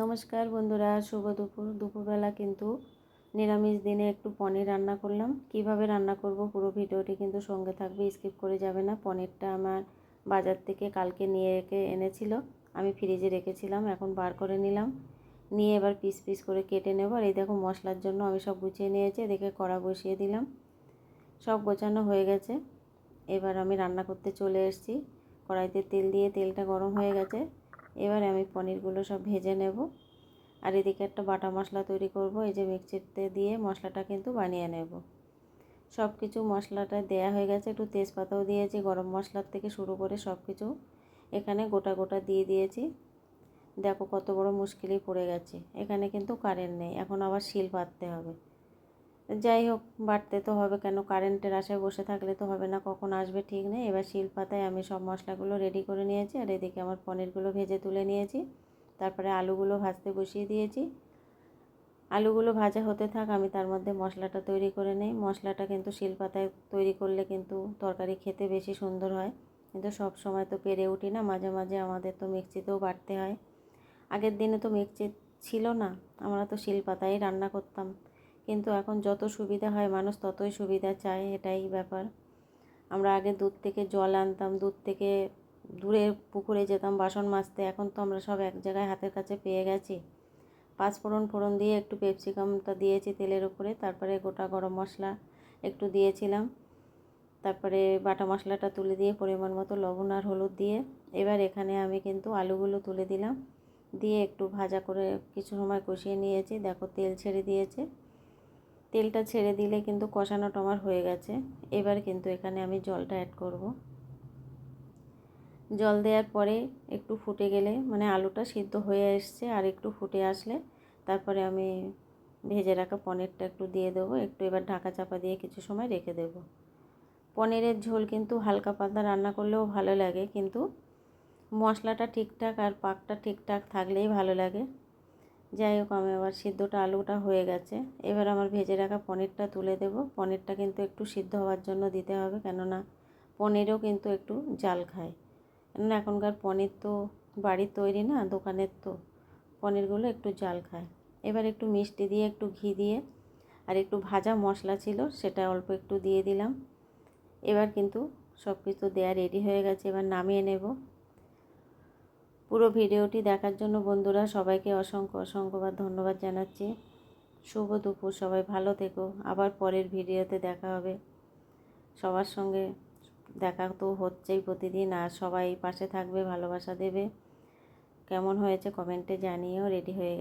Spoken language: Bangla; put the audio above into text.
নমস্কার বন্ধুরা, শুভ দুপুর। দুপুরবেলা কিন্তু নিরামিষ দিনে একটু পনির রান্না করলাম। কীভাবে রান্না করব পুরো ভিডিওটি কিন্তু সঙ্গে থাকবে, স্কিপ করে যাবে না। পনিরটা আমার বাজার থেকে কালকে নিয়ে রেখে এনেছিল, আমি ফ্রিজে রেখেছিলাম, এখন বার করে নিলাম। নিয়ে এবার পিস পিস করে কেটে নেব। আর এই দেখো মশলার জন্য আমি সব গুছিয়ে নিয়েছি দেখে কড়া বসিয়ে দিলাম। সব গোছানো হয়ে গেছে। এবার আমি রান্না করতে চলে এসেছি। কড়াইতে তেল দিয়ে তেলটা গরম হয়ে গেছে। এবারে আমি পনিরগুলো সব ভেজে নেব। আর এদিকে একটা বাটা মশলা তৈরি করব, এই যে মিক্সিতে দিয়ে মশলাটা কিন্তু বানিয়ে নেব। সব কিছু মশলাটা দেয়া হয়ে গেছে, একটু তেজপাতাও দিয়েছি, গরম মশলার থেকে শুরু করে সব কিছু এখানে গোটা গোটা দিয়ে দিয়েছি। দেখো কত বড় মুশকিলই পড়ে গেছে, এখানে কিন্তু কারেন্ট নেই, এখন আবার শিল পাততে হবে। যাই হোক বাটতে তো হবে কেন? কারেন্টের আশায় বসে থাকলে তো হবে না, কখন আসবে ঠিক নেই। এবার শিল পাতায় আমি সব মশলাগুলো রেডি করে নিয়েছি আর এদিকে আমার পনিরগুলো ভেজে তুলে নিয়েছি। তারপরে আলুগুলো ভাজতে বসিয়ে দিয়েছি। আলুগুলো ভাজা হতে থাক, আমি তার মধ্যে মশলাটা তৈরি করে নিই। মশলাটা কিন্তু শিল পাতায় তৈরি করলে কিন্তু তরকারি খেতে বেশি সুন্দর হয়। কিন্তু সব সময় তো পেরে উঠি না, মাঝে মাঝে আমাদের তো মিক্সিতেও বাটতে হয়। আগের দিনে তো মিক্সি ছিল না, আমরা তো শিল পাতায় রান্না করতাম। কিন্তু এখন যত সুবিধা হয় মানুষ ততই সুবিধা চায়, এটাই ব্যাপার। আমরা আগে দুধ থেকে জল আনতাম, দুধ থেকে দূরে পুকুরে যেতাম, বাসন মাজতে। এখন তো আমরা সব এক জায়গায় হাতের কাছে পেয়ে গেছি। পাঁচ ফোড়ন ফোড়ন দিয়ে একটু পেপসিকামটা দিয়েছি তেলের উপরে, তারপরে গোটা গরম মশলা একটু দিয়েছিলাম। তারপরে বাটা মশলাটা তুলে দিয়ে পরিমাণ মতো লবণ আর হলুদ দিয়ে। এবার এখানে আমি কিন্তু আলুগুলো তুলে দিলাম। দিয়ে একটু ভাজা করে কিছু সময় কষিয়ে নিয়েছি। দেখো তেল ছেড়ে দিয়েছে। তেলটা ছেড়ে দিলে কিন্তু কষানো টমার হয়ে গেছে। এবার কিন্তু এখানে আমি জলটা অ্যাড করব। জল দেওয়ার পরে একটু ফুটে গেলে মানে আলুটা সিদ্ধ হয়ে এসছে আর একটু ফুটে আসলে তারপরে আমি ভেজে রাখা পনিরটা একটু দিয়ে দেবো। একটু এবার ঢাকা চাপা দিয়ে কিছু সময় রেখে দেব। পনিরের ঝোল কিন্তু হালকা পাতলা রান্না করলেও ভালো লাগে, কিন্তু মশলাটা ঠিকঠাক আর পাকটা ঠিকঠাক থাকলেই ভালো লাগে। যাই হোক, আমি আবার সিদ্ধটা, আলুটা হয়ে গেছে। এবার আমার ভেজে রাখা পনিরটা তুলে দেব। পনিরটা কিন্তু একটু সিদ্ধ হওয়ার জন্য দিতে হবে, কেননা পনিরও কিন্তু একটু জাল খায়। কেননা এখনকার পনির তো বাড়ির তৈরি না, দোকানের তো। পনিরগুলো একটু জাল খায়। এবার একটু মিষ্টি দিয়ে, একটু ঘি দিয়ে, আর একটু ভাজা মশলা ছিল, সেটা অল্প একটু দিয়ে দিলাম। এবার কিন্তু সব কিছু দেওয়া রেডি হয়ে গেছে, এবার নামিয়ে নেব। পুরো ভিডিওটি দেখার জন্য বন্ধুরা সবাইকে অসংখ্য অসংখ্যবার ধন্যবাদ জানাচ্ছি। শুভ দুপুর, সবাই ভালো থেকো। আবার পরের ভিডিওতে দেখা হবে। সবার সঙ্গে দেখা তো হচ্ছেই প্রতিদিন, আর সবাই পাশে থাকবে, ভালোবাসা দেবে। কেমন হয়েছে কমেন্টে জানিয়েও রেডি হয়ে গেছে।